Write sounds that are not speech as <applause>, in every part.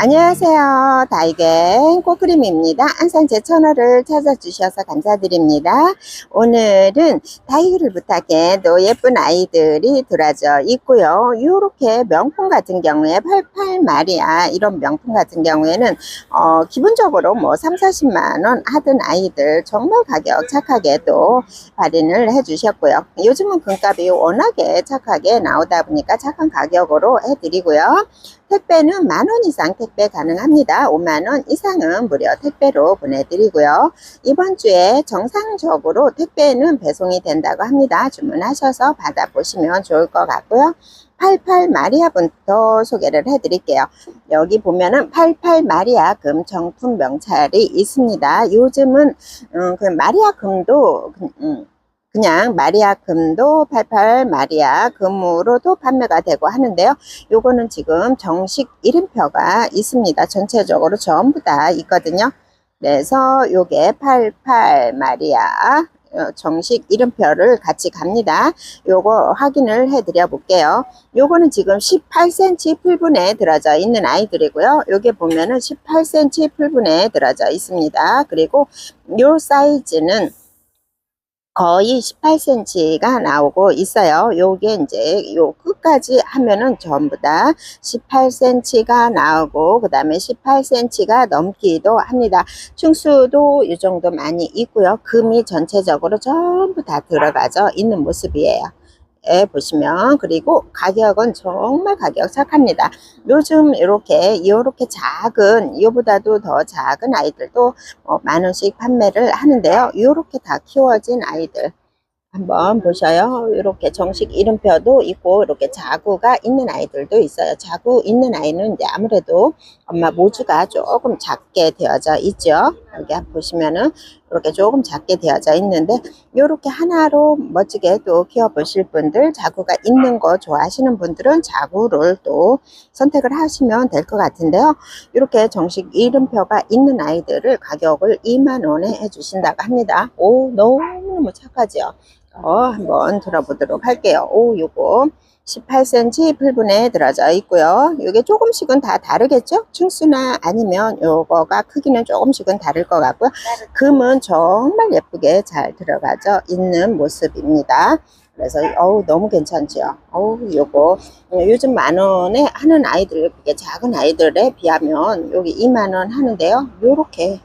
안녕하세요. 다이겐 꽃그림입니다. 항상 제 채널을 찾아주셔서 감사드립니다. 오늘은 다이그를 부탁해 또 예쁜 아이들이 들어져 있고요. 이렇게 명품 같은 경우에 88마리아 이런 명품 같은 경우에는 어, 기본적으로 뭐 3, 40만원 하던 아이들 정말 가격 착하게 또 할인을 해 주셨고요. 요즘은 금값이 워낙에 착하게 나오다 보니까 착한 가격으로 해드리고요. 택배는 만원 이상 택배 가능합니다. 5만 원 이상은 무료 택배로 보내드리고요. 이번 주에 정상적으로 택배는 배송이 된다고 합니다. 주문하셔서 받아보시면 좋을 것 같고요. 88 마리아부터 소개를 해드릴게요. 여기 보면은 88 마리아 금 정품 명찰이 있습니다. 요즘은 음, 그 마리아 금도 음, 그냥 마리아 금도 88 마리아 금으로도 판매가 되고 하는데요. 요거는 지금 정식 이름표가 있습니다. 전체적으로 전부 다 있거든요. 그래서 요게 88 마리아 어, 정식 이름표를 같이 갑니다. 요거 확인을 해 드려 볼게요. 요거는 지금 18cm 풀분에 들어져 있는 아이들이고요. 요게 보면은 18cm 풀분에 들어져 있습니다. 그리고 요 사이즈는 거의 18cm가 나오고 있어요. 요게 이제 요 끝까지 하면은 전부 다 18cm가 나오고 그 다음에 18cm가 넘기도 합니다. 충수도 이 정도 많이 있고요. 금이 전체적으로 전부 다 들어가져 있는 모습이에요. 에 보시면 그리고 가격은 정말 가격 착합니다. 요즘 이렇게 이렇게 작은 이보다도 더 작은 아이들도 어, 만 원씩 판매를 하는데요. 이렇게 다 키워진 아이들 한번 보셔요. 이렇게 정식 이름표도 있고 이렇게 자구가 있는 아이들도 있어요. 자구 있는 아이는 이제 아무래도 엄마 모주가 조금 작게 되어져 있죠. 여기 보시면은 이렇게 조금 작게 되어져 있는데 이렇게 하나로 멋지게 또 키워 보실 분들 자구가 있는 거 좋아하시는 분들은 자구를 또 선택을 하시면 될 것 같은데요. 이렇게 정식 이름표가 있는 아이들을 가격을 2만 원에 해주신다고 합니다. 오 너무너무 착하죠. 어, 한번 들어보도록 할게요. 오, 요거 18cm 풀분에 들어져 있고요. 이게 조금씩은 다 다르겠죠? 충수나 아니면 요거가 크기는 조금씩은 다를 것 같고요. 금은 정말 예쁘게 잘 들어가져 있는 모습입니다. 그래서 어우 너무 괜찮죠. 어우 요거 요즘 만 원에 하는 아이들 그게 작은 아이들에 비하면 여기 2만 원 하는데요. 요렇게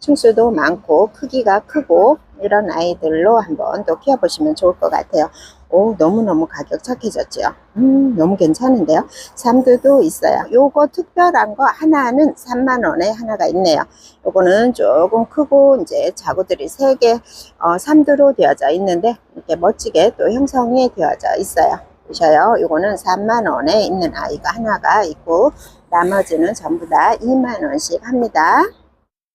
층수도 많고 크기가 크고 이런 아이들로 한번 또 키워보시면 좋을 것 같아요. 오, 너무너무 가격 착해졌죠. 음, 너무 괜찮은데요. 삼두도 있어요. 요거 특별한 거 하나는 3만원에 하나가 있네요. 요거는 조금 크고, 이제 자구들이 3개, 어, 삼두로 되어져 있는데, 이렇게 멋지게 또 형성이 되어져 있어요. 보셔요. 요거는 3만원에 있는 아이가 하나가 있고, 나머지는 전부 다 2만원씩 합니다.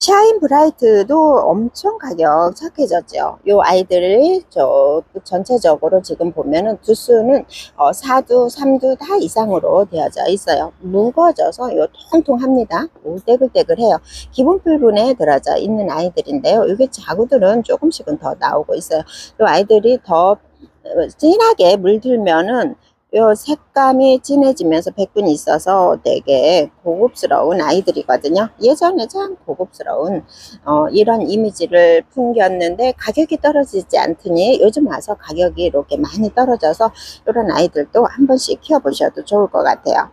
샤인 브라이트도 엄청 가격 착해졌죠. 요 아이들이 저 전체적으로 지금 보면은 두수는 어, 4두, 3두 다 이상으로 되어져 있어요. 무거워져서 요 통통합니다. 오, 떼글떼글해요. 기본 풀분에 들어져 있는 아이들인데요. 이게 자구들은 조금씩은 더 나오고 있어요. 요 아이들이 더 진하게 물들면은 요 색감이 진해지면서 백분이 있어서 되게 고급스러운 아이들이거든요. 예전에 참 고급스러운 어, 이런 이미지를 풍겼는데 가격이 떨어지지 않더니 요즘 와서 가격이 이렇게 많이 떨어져서 이런 아이들도 한 번씩 키워보셔도 좋을 것 같아요.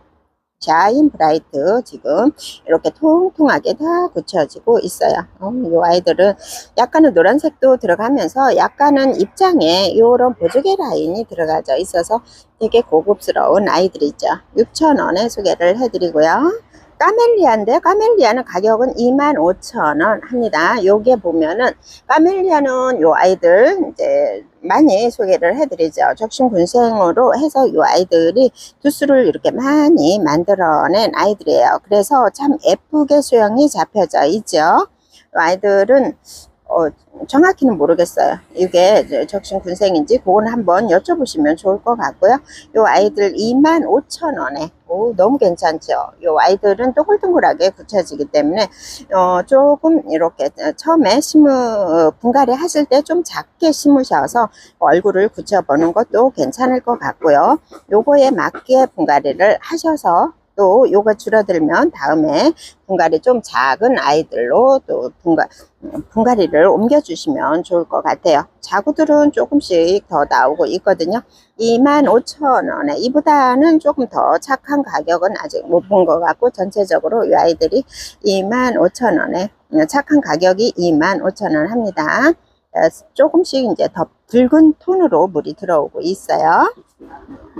샤인 브라이트 지금 이렇게 통통하게 다 굳혀지고 있어요. 어, 이 아이들은 약간은 노란색도 들어가면서 약간은 입장에 이런 보조개 라인이 들어가져 있어서 되게 고급스러운 아이들이죠. 6,000원에 소개를 해드리고요. 까멜리아인데 까멜리아는 가격은 25,000원 합니다. 요게 보면은 까멜리아는 요 아이들 이제 많이 소개를 해드리죠. 적심군생으로 해서 요 아이들이 두수를 이렇게 많이 만들어낸 아이들이에요. 그래서 참 예쁘게 수영이 잡혀져 있죠. 요 아이들은 어, 정확히는 모르겠어요. 이게 적신 군생인지 그건 한번 여쭤보시면 좋을 것 같고요. 요 아이들 25,000원에 오, 너무 괜찮죠. 요 아이들은 동글동글하게 굳혀지기 때문에 어, 조금 이렇게 처음에 심으 분갈이 하실 때 좀 작게 심으셔서 얼굴을 굳혀보는 것도 괜찮을 것 같고요. 요거에 맞게 분갈이를 하셔서 또 요거 줄어들면 다음에 분갈이 좀 작은 아이들로 또 분갈, 분갈이를 옮겨주시면 좋을 것 같아요. 자구들은 조금씩 더 나오고 있거든요. 25,000원에 이보다는 조금 더 착한 가격은 아직 못 본 것 같고 전체적으로 이 아이들이 25,000원에 착한 가격이 25,000원 합니다. 어, 조금씩 이제 더 붉은 톤으로 물이 들어오고 있어요.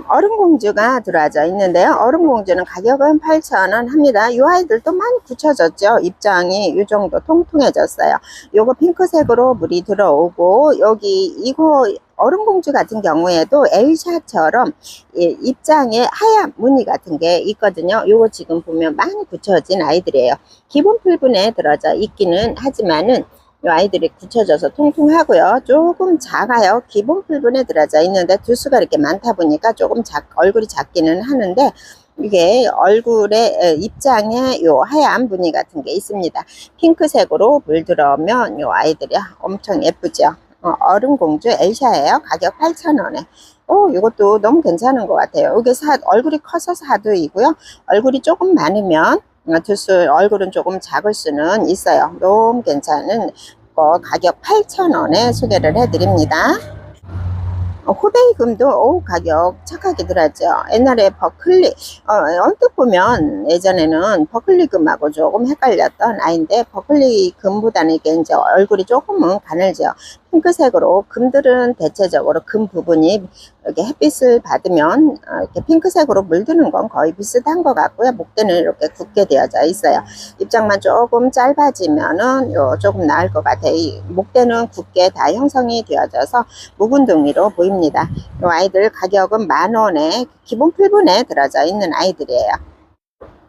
얼음공주가 들어와져 있는데요. 얼음공주는 가격은 8,000원 합니다. 이 아이들도 많이 굳혀졌죠. 입장이 이 정도 통통해졌어요. 요거 핑크색으로 물이 들어오고 여기 이거 얼음공주 같은 경우에도 엘샤처럼 입장에 하얀 무늬 같은 게 있거든요. 요거 지금 보면 많이 굳혀진 아이들이에요. 기본 풀분에 들어져 있기는 하지만은 이 아이들이 굳혀져서 통통하고요. 조금 작아요. 기본 풀분에 들어져 있는데 두수가 이렇게 많다 보니까 조금 작, 얼굴이 작기는 하는데 이게 얼굴에 에, 입장에 요 하얀 무늬 같은 게 있습니다. 핑크색으로 물들어오면 요 아이들이 엄청 예쁘죠. 어, 얼음공주 엘샤예요. 가격 8,000원에. 오, 이것도 너무 괜찮은 것 같아요. 이게 사, 얼굴이 커서 사두이고요. 얼굴이 조금 많으면 어, 두수 얼굴은 조금 작을 수는 있어요. 너무 괜찮은 거 가격 8,000원에 소개를 해드립니다. 어, 후베이금도 오 가격 착하게 들었죠. 옛날에 버클리 어, 언뜻 보면 예전에는 버클리금하고 조금 헷갈렸던 아이인데 버클리금보다는 이게 이제 얼굴이 조금은 가늘죠. 핑크색으로 금들은 대체적으로 금 부분이 이렇게 햇빛을 받으면 어, 이렇게 핑크색으로 물드는 건 거의 비슷한 것 같고요. 목대는 이렇게 굳게 되어져 있어요. 입장만 조금 짧아지면은 요 조금 나을 것 같아요. 이 목대는 굳게 다 형성이 되어져서 묵은둥이로 보입니다. 이 아이들 가격은 만 원에 기본 풀분에 들어져 있는 아이들이에요.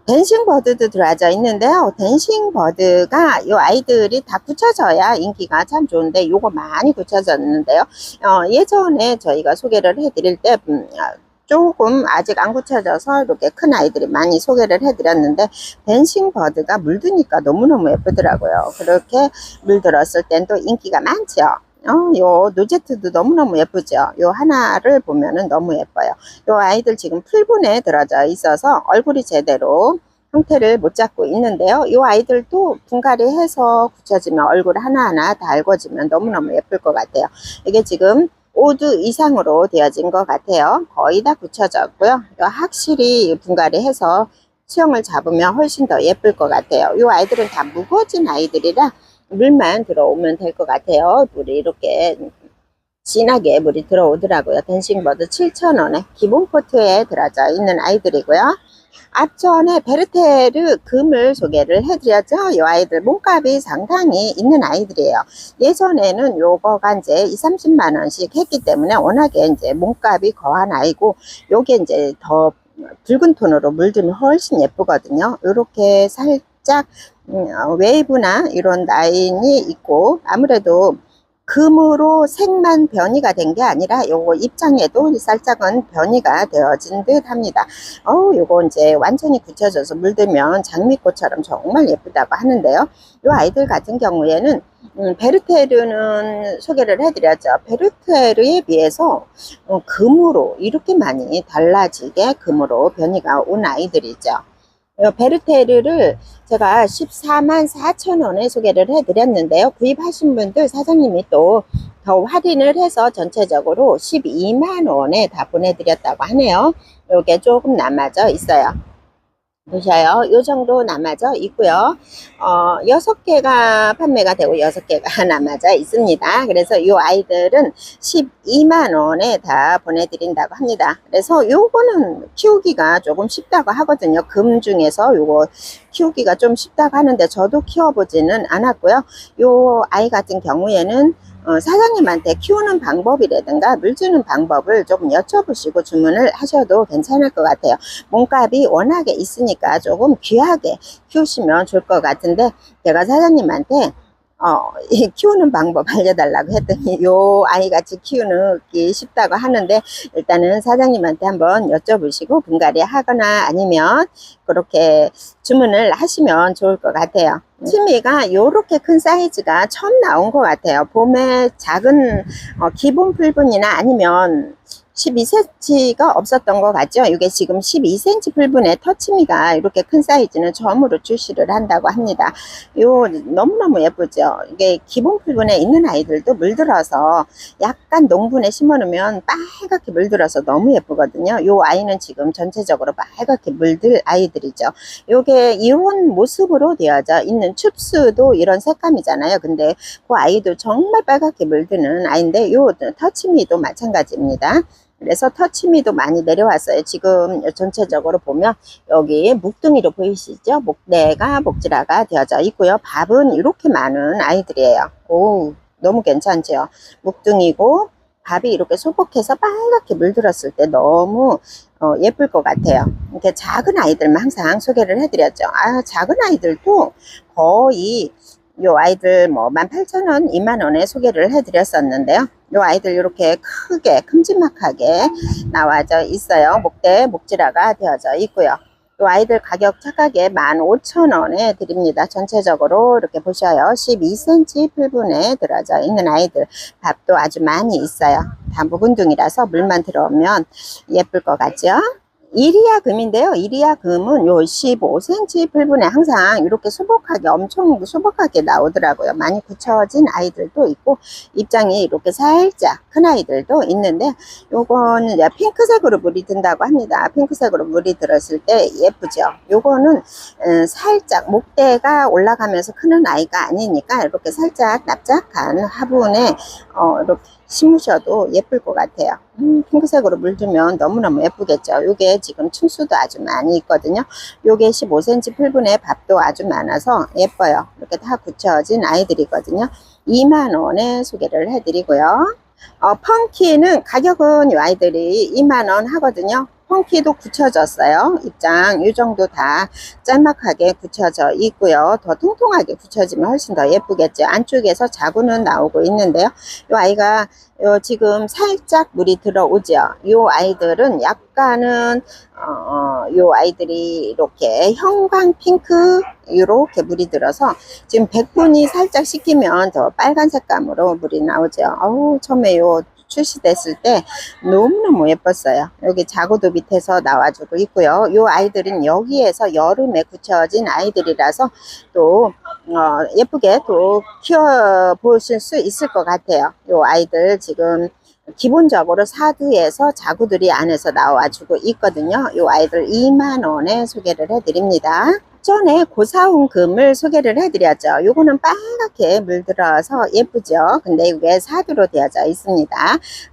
댄싱 버드도 들어져 있는데요. 댄싱 버드가 이 아이들이 다 굳혀져야 인기가 참 좋은데 요거 많이 굳혀졌는데요. 어, 예전에 저희가 소개를 해드릴 때 음, 아, 조금 아직 안 굳혀져서 이렇게 큰 아이들이 많이 소개를 해드렸는데 댄싱 버드가 물드니까 너무너무 예쁘더라고요. 그렇게 물들었을 땐 또 인기가 많죠. 어, 요 노제트도 너무너무 예쁘죠. 요 하나를 보면은 너무 예뻐요. 요 아이들 지금 풀분에 들어져 있어서 얼굴이 제대로 형태를 못 잡고 있는데요. 요 아이들도 분갈이 해서 굳혀지면 얼굴 하나하나 다 알궈지면 너무너무 예쁠 것 같아요. 이게 지금 5두 이상으로 되어진 것 같아요. 거의 다 굳혀졌고요. 확실히 분갈이 해서 수영을 잡으면 훨씬 더 예쁠 것 같아요. 이 아이들은 다 무거워진 아이들이라 물만 들어오면 될 것 같아요. 물이 이렇게 진하게 물이 들어오더라고요. 댄싱버드 7,000원에 기본 코트에 들어져 있는 아이들이고요. 앞전에 베르테르 금을 소개를 해드렸죠. 이 아이들 몸값이 상당히 있는 아이들이에요. 예전에는 요거가 이제 2, 30만 원씩 했기 때문에 워낙에 이제 몸값이 거한 아이고 요게 이제 더 붉은 톤으로 물들면 훨씬 예쁘거든요. 이렇게 살 짝 음, 어, 웨이브나 이런 라인이 있고 아무래도 금으로 색만 변이가 된 게 아니라 요거 입장에도 살짝은 변이가 되어진 듯 합니다. 어 요거 이제 완전히 굳혀져서 물들면 장미꽃처럼 정말 예쁘다고 하는데요. 요 아이들 같은 경우에는 음, 베르테르는 소개를 해드렸죠. 베르테르에 비해서 어, 금으로 이렇게 많이 달라지게 금으로 변이가 온 아이들이죠. 베르테르를 제가 14만 4천 원에 소개를 해드렸는데요. 구입하신 분들 사장님이 또 더 할인을 해서 전체적으로 12만 원에 다 보내드렸다고 하네요. 이게 조금 남아져 있어요. 보셔요. 요 정도 남아져 있고요. 어, 6개가 판매가 되고 6개가 <laughs> 남아져 있습니다. 그래서 요 아이들은 12만 원에 다 보내드린다고 합니다. 그래서 요거는 키우기가 조금 쉽다고 하거든요. 금 중에서 요거 키우기가 좀 쉽다고 하는데 저도 키워보지는 않았고요. 요 아이 같은 경우에는 어, 사장님한테 키우는 방법이라든가 물 주는 방법을 조금 여쭤보시고 주문을 하셔도 괜찮을 것 같아요. 몸값이 워낙에 있으니까 조금 귀하게 키우시면 좋을 것 같은데 제가 사장님한테 어, 이 키우는 방법 알려달라고 했더니 요 아이 같이 키우기 쉽다고 하는데 일단은 사장님한테 한번 여쭤보시고 분갈이 하거나 아니면 그렇게 주문을 하시면 좋을 것 같아요. 치미가 요렇게 큰 사이즈가 처음 나온 것 같아요. 봄에 작은 어, 기본 풀분이나 아니면 12cm가 없었던 것 같죠? 이게 지금 12cm 풀분의 터치미가 이렇게 큰 사이즈는 처음으로 출시를 한다고 합니다. 요 너무너무 예쁘죠? 이게 기본 풀분에 있는 아이들도 물들어서 약간 농분에 심어 놓으면 빨갛게 물들어서 너무 예쁘거든요. 요 아이는 지금 전체적으로 빨갛게 물들 아이들이죠. 요게 이런 모습으로 되어져 있는 춥스도 이런 색감이잖아요. 근데 그 아이도 정말 빨갛게 물드는 아이인데 요 터치미도 마찬가지입니다. 그래서 터치미도 많이 내려왔어요. 지금 전체적으로 보면 여기 묵둥이로 보이시죠? 목대가 목질화가 되어져 있고요. 밥은 이렇게 많은 아이들이에요. 오, 너무 괜찮죠? 묵둥이고 밥이 이렇게 소복해서 빨갛게 물들었을 때 너무 어, 예쁠 것 같아요. 이렇게 작은 아이들만 항상 소개를 해드렸죠. 아, 작은 아이들도 거의 요 아이들 뭐 18,000원, 2만원에 소개를 해드렸었는데요. 요 아이들 이렇게 크게 큼지막하게 나와져 있어요. 목대, 목질화가 되어져 있고요. 요 아이들 가격 착하게 15,000원에 드립니다. 전체적으로 이렇게 보셔요. 12cm 풀분에 들어져 있는 아이들. 밥도 아주 많이 있어요. 다 묵은둥이라서 물만 들어오면 예쁠 것 같죠? 이리아 금인데요. 이리아 금은 요 15cm 풀분에 항상 이렇게 소복하게 엄청 소복하게 나오더라고요. 많이 굳혀진 아이들도 있고 입장이 이렇게 살짝 큰 아이들도 있는데 요거는 이제 핑크색으로 물이 든다고 합니다. 핑크색으로 물이 들었을 때 예쁘죠. 요거는 음, 살짝 목대가 올라가면서 크는 아이가 아니니까 이렇게 살짝 납작한 화분에 어, 이렇게 심으셔도 예쁠 것 같아요. 음, 핑크색으로 물들면 너무너무 예쁘겠죠. 요게 지금 층수도 아주 많이 있거든요. 요게 15cm 풀분에 밥도 아주 많아서 예뻐요. 이렇게 다 굳혀진 아이들이거든요. 2만원에 소개를 해드리고요. 어, 펑키는 가격은 이 아이들이 2만원 하거든요. 펑키도 굳혀졌어요. 입장 이 정도 다 짤막하게 굳혀져 있고요. 더 통통하게 굳혀지면 훨씬 더 예쁘겠죠. 안쪽에서 자구는 나오고 있는데요. 이 아이가 요 지금 살짝 물이 들어오죠. 이 아이들은 약간은 어, 요 아이들이 이렇게 형광 핑크 이렇게 물이 들어서 지금 백분이 살짝 식히면 더 빨간 색감으로 물이 나오죠. 어우 처음에 요 출시됐을 때 너무너무 예뻤어요. 여기 자구도 밑에서 나와주고 있고요. 요 아이들은 여기에서 여름에 굳혀진 아이들이라서 또 어, 예쁘게 또 키워 보실 수 있을 것 같아요. 요 아이들 지금 기본적으로 사두에서 자구들이 안에서 나와주고 있거든요. 요 아이들 2만 원에 소개를 해드립니다. 전에 고사온 금을 소개를 해드렸죠. 요거는 빨갛게 물들어서 예쁘죠. 근데 이게 사두로 되어져 있습니다.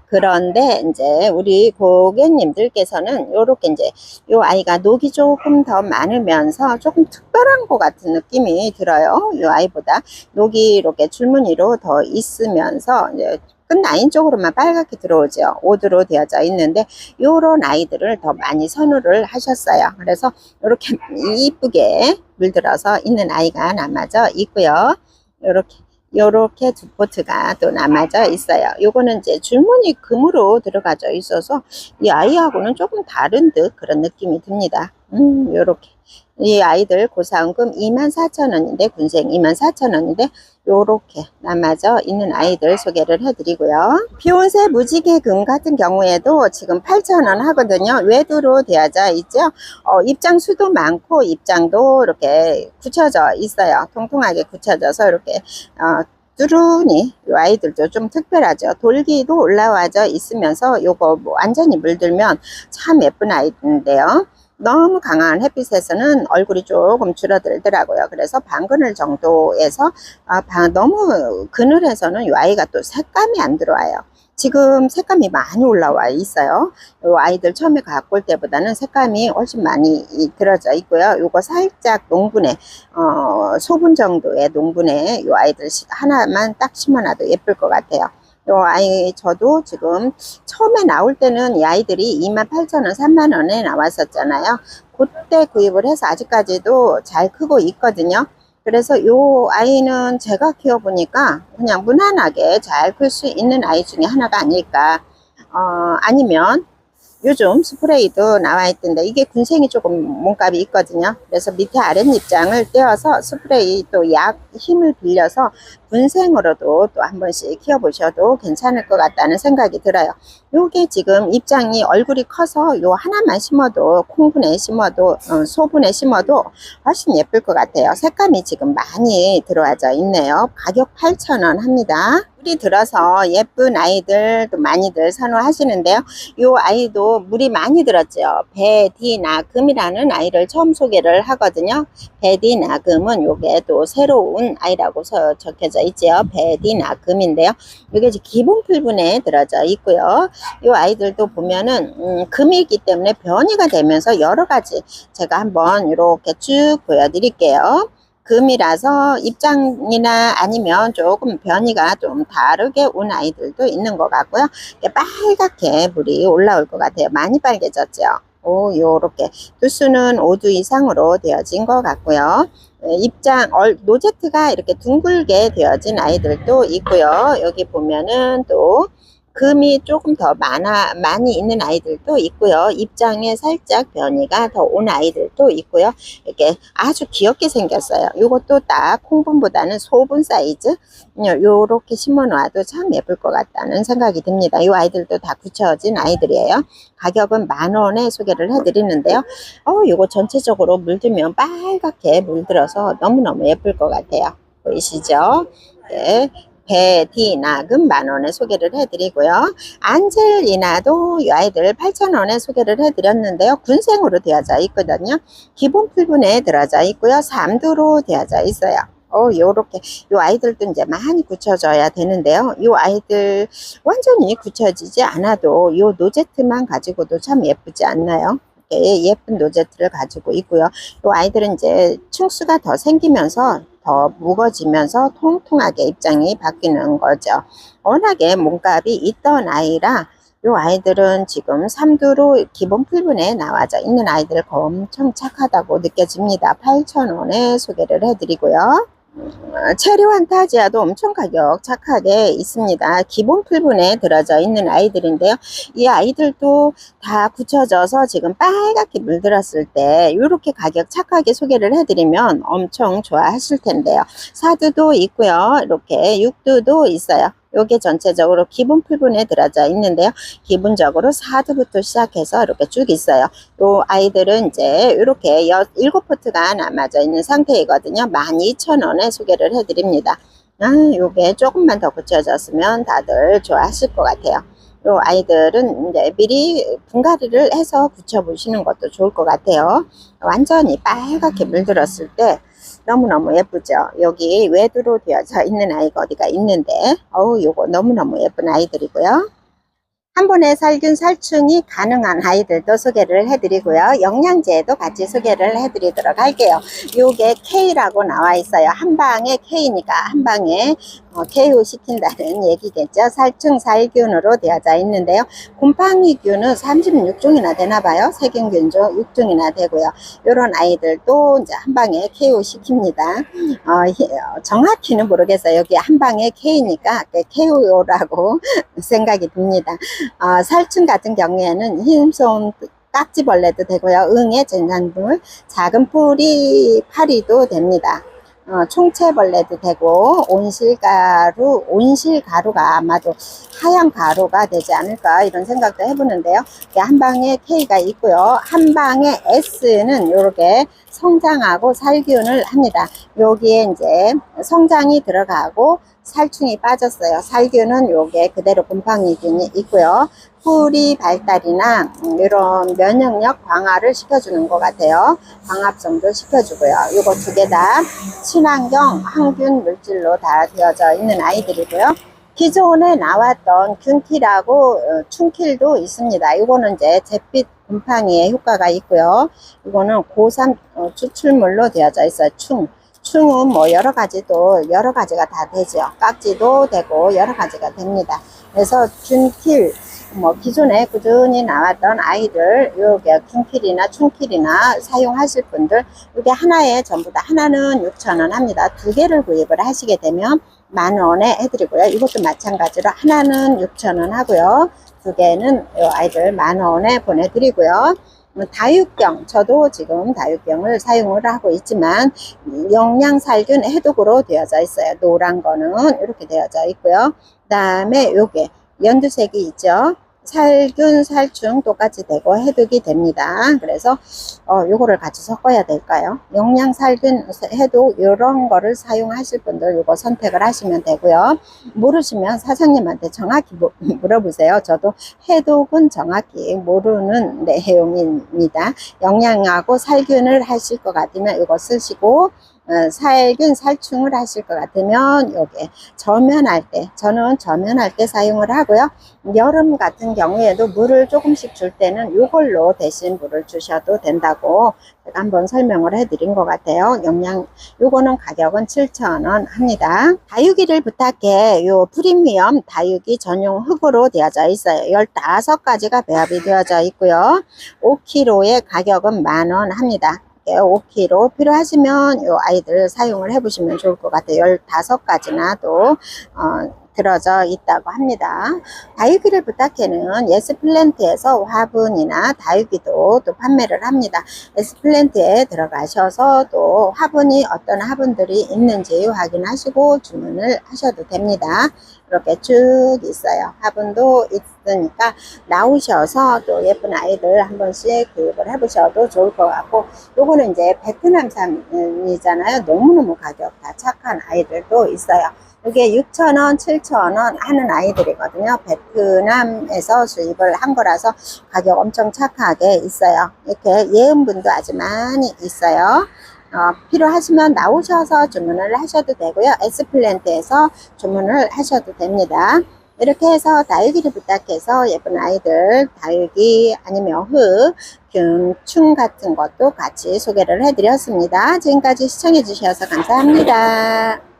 그런데 이제 우리 고객님들께서는 요렇게 이제 요 아이가 녹이 조금 더 많으면서 조금 특별한 것 같은 느낌이 들어요. 요 아이보다 녹이 이렇게 줄무늬로 더 있으면서 이제 끝 라인 쪽으로만 빨갛게 들어오죠. 오드로 되어져 있는데 요런 아이들을 더 많이 선호를 하셨어요. 그래서 이렇게 이쁘게 물들어서 있는 아이가 남아져 있고요. 요렇게 요렇게 두 포트가 또 남아져 있어요. 요거는 이제 줄무늬 금으로 들어가져 있어서 이 아이하고는 조금 다른 듯 그런 느낌이 듭니다. 음, 요렇게. 이 아이들 고사원금 24,000원인데 군생 24,000원인데 요렇게 남아져 있는 아이들 소개를 해드리고요. 비온세 무지개금 같은 경우에도 지금 8,000원 하거든요. 외두로 되어져 있죠. 어, 입장 수도 많고 입장도 이렇게 굳혀져 있어요. 통통하게 굳혀져서 이렇게 어, 뚜루니 이 아이들도 좀 특별하죠. 돌기도 올라와져 있으면서 요거 뭐 완전히 물들면 참 예쁜 아이인데요. 너무 강한 햇빛에서는 얼굴이 조금 줄어들더라고요. 그래서 반그늘 정도에서 아, 바- 너무 그늘에서는 이 아이가 또 색감이 안 들어와요. 지금 색감이 많이 올라와 있어요. 이 아이들 처음에 갖고 올 때보다는 색감이 훨씬 많이 이- 들어져 있고요. 요거 살짝 농분에 어, 소분 정도의 농분에 이 아이들 시- 하나만 딱 심어놔도 예쁠 것 같아요. 요 아이 저도 지금 처음에 나올 때는 이 아이들이 28,000원, 3만원에 나왔었잖아요. 그때 구입을 해서 아직까지도 잘 크고 있거든요. 그래서 요 아이는 제가 키워보니까 그냥 무난하게 잘 클 수 있는 아이 중에 하나가 아닐까. 어, 아니면 요즘 스프레이도 나와 있던데 이게 군생이 조금 몸값이 있거든요. 그래서 밑에 아랫입장을 떼어서 스프레이 또 약 힘을 빌려서 군생으로도 또 한 번씩 키워보셔도 괜찮을 것 같다는 생각이 들어요. 요게 지금 입장이 얼굴이 커서 요 하나만 심어도 콩분에 심어도 어, 소분에 심어도 훨씬 예쁠 것 같아요. 색감이 지금 많이 들어와져 있네요. 가격 8,000원 합니다. 물이 들어서 예쁜 아이들 도 많이들 선호하시는데요. 요 아이도 물이 많이 들었죠. 베디나금이라는 아이를 처음 소개를 하거든요. 베디나금은 요게 또 새로운 아이라고 서- 적혀져 있죠. 베디나금인데요. 이게 기본 풀분에 들어져 있고요. 이 아이들도 보면은 음, 금이기 때문에 변이가 되면서 여러 가지 제가 한번 이렇게 쭉 보여드릴게요. 금이라서 입장이나 아니면 조금 변이가 좀 다르게 온 아이들도 있는 것 같고요. 빨갛게 물이 올라올 것 같아요. 많이 빨개졌죠. 오, 요렇게 두수는 5두 이상으로 되어진 것 같고요. 예, 입장 얼- 노제트가 이렇게 둥글게 되어진 아이들도 있고요. 여기 보면은 또 금이 조금 더 많아 많이 있는 아이들도 있고요. 입장에 살짝 변이가 더 온 아이들도 있고요. 이렇게 아주 귀엽게 생겼어요. 이것도 딱 콩분보다는 소분 사이즈 요렇게 심어 놔도 참 예쁠 것 같다는 생각이 듭니다. 이 아이들도 다 굳혀진 아이들이에요. 가격은 만 원에 소개를 해드리는데요. 어, 요거 전체적으로 물들면 빨갛게 물들어서 너무너무 예쁠 것 같아요. 보이시죠? 네. 베디나금 만원에 소개를 해드리고요. 안젤리나도 이 아이들 8,000원에 소개를 해드렸는데요. 군생으로 되어져 있거든요. 기본 풀분에 들어져 있고요. 3두로 되어져 있어요. 어, 요렇게, 요 아이들도 이제 많이 굳혀져야 되는데요. 요 아이들 완전히 굳혀지지 않아도 요 노제트만 가지고도 참 예쁘지 않나요? 이렇게 예쁜 노제트를 가지고 있고요. 요 아이들은 이제 층수가 더 생기면서 더 무거지면서 통통하게 입장이 바뀌는 거죠. 워낙에 몸값이 있던 아이라 요 아이들은 지금 3두로 기본 풀분에 나와져 있는 아이들 엄청 착하다고 느껴집니다. 8,000원에 소개를 해드리고요. 어, 체리 환타지아도 엄청 가격 착하게 있습니다. 기본 풀분에 들어져 있는 아이들인데요. 이 아이들도 다 굳혀져서 지금 빨갛게 물들었을 때 이렇게 가격 착하게 소개를 해드리면 엄청 좋아하실 텐데요. 사두도 있고요. 이렇게 육두도 있어요. 요게 전체적으로 기본 풀분에 들어져 있는데요. 기본적으로 4두부터 시작해서 이렇게 쭉 있어요. 요 아이들은 이제 이렇게 여, 7포트가 남아져 있는 상태이거든요. 12,000원에 소개를 해드립니다. 아, 요게 조금만 더 굳혀졌으면 다들 좋아하실 것 같아요. 요 아이들은 이제 미리 분갈이를 해서 굳혀보시는 것도 좋을 것 같아요. 완전히 빨갛게 물들었을 때 너무너무 예쁘죠. 여기 외두로 되어져 있는 아이가 어디가 있는데, 어우, 요거 너무너무 예쁜 아이들이고요. 한 번에 살균 살충이 가능한 아이들도 소개를 해드리고요. 영양제도 같이 소개를 해드리도록 할게요. 요게 K라고 나와 있어요. 한 방에 K니까 한 방에 어, KO 시킨다는 얘기겠죠. 살충 살균으로 되어져 있는데요. 곰팡이균은 36종이나 되나 봐요. 세균균 중 6종이나 되고요. 요런 아이들도 이제 한 방에 KO 시킵니다. 어, 히- 어, 정확히는 모르겠어요. 여기 한 방에 K니까 KO라고 <laughs> 생각이 듭니다. 어, 살충 같은 경우에는 흰손 깍지벌레도 되고요. 응애 전산물, 작은 뿌리 파리도 됩니다. 어, 총채벌레도 되고 온실가루, 온실가루가 아마도 하얀 가루가 되지 않을까 이런 생각도 해보는데요. 한 방에 K가 있고요. 한 방에 S는 이렇게 성장하고 살균을 합니다. 여기에 이제 성장이 들어가고 살충이 빠졌어요. 살균은 요게 그대로 곰팡이균이 있고요. 뿌리 발달이나 음, 이런 면역력 강화를 시켜주는 것 같아요. 광합성도 시켜주고요. 요거 두 개 다 친환경 항균 물질로 다 되어져 있는 아이들이고요. 기존에 나왔던 균킬하고 어, 춘킬도 있습니다. 이거는 이제 잿빛 곰팡이에 효과가 있고요. 이거는 고산 어, 추출물로 되어져 있어요. 충. 충은 뭐 여러 가지 도 여러 가지가 다 되죠. 깍지도 되고 여러 가지가 됩니다. 그래서 균킬 뭐 기존에 꾸준히 나왔던 아이들 요게 균킬이나 충킬이나 사용하실 분들 이게 하나에 전부 다 하나는 6,000원 합니다. 두 개를 구입을 하시게 되면 만 원에 해드리고요. 이것도 마찬가지로 하나는 6,000원 하고요. 두두 개는 이 아이들 만 원에 보내드리고요. 음, 다육경, 저도 지금 다육경을 사용을 하고 있지만 영양살균 해독으로 되어져 있어요. 노란 거는 이렇게 되어져 있고요. 그 다음에 요게 연두색이 있죠. 살균, 살충 똑같이 되고 해독이 됩니다. 그래서 어, 요거를 같이 섞어야 될까요? 영양 살균 해독 이런 거를 사용하실 분들 요거 선택을 하시면 되고요. 모르시면 사장님한테 정확히 무- <laughs> 물어보세요. 저도 해독은 정확히 모르는 내용입니다. 영양하고 살균을 하실 것 같으면 이거 쓰시고 어, 살균 살충을 하실 것 같으면 요게 저면할 때 저는 저면할 때 사용을 하고요. 여름 같은 경우에도 물을 조금씩 줄 때는 이걸로 대신 물을 주셔도 된다고 제가 한번 설명을 해드린 것 같아요. 영양 요거는 가격은 7,000원 합니다. 다육이를 부탁해 요 프리미엄 다육이 전용 흙으로 되어져 있어요. 15가지가 배합이 되어져 있고요. 5kg의 가격은 만원 합니다. 5kg 필요하시면 요 아이들 사용을 해보시면 좋을 것 같아요. 15가지나 또 어, 들어져 있다고 합니다. 다육이를 부탁해는 예스플랜트에서 화분이나 다육이도 또 판매를 합니다. 예스플랜트에 들어가셔서 또 화분이 어떤 화분들이 있는지 확인하시고 주문을 하셔도 됩니다. 이렇게 쭉 있어요. 화분도 있으니까 나오셔서 또 예쁜 아이들 한 번씩 교육을 해보셔도 좋을 것 같고 요거는 이제 베트남산이잖아요. 너무너무 가격 다 착한 아이들도 있어요. 이게 6,000원, 7,000원 하는 아이들이거든요. 베트남에서 수입을 한 거라서 가격 엄청 착하게 있어요. 이렇게 예은분도 아주 많이 있어요. 어, 필요하시면 나오셔서 주문을 하셔도 되고요. 에스플랜트에서 주문을 하셔도 됩니다. 이렇게 해서 다육이를 부탁해서 예쁜 아이들 다육이 아니면 흙, 균충 같은 것도 같이 소개를 해드렸습니다. 지금까지 시청해 주셔서 감사합니다.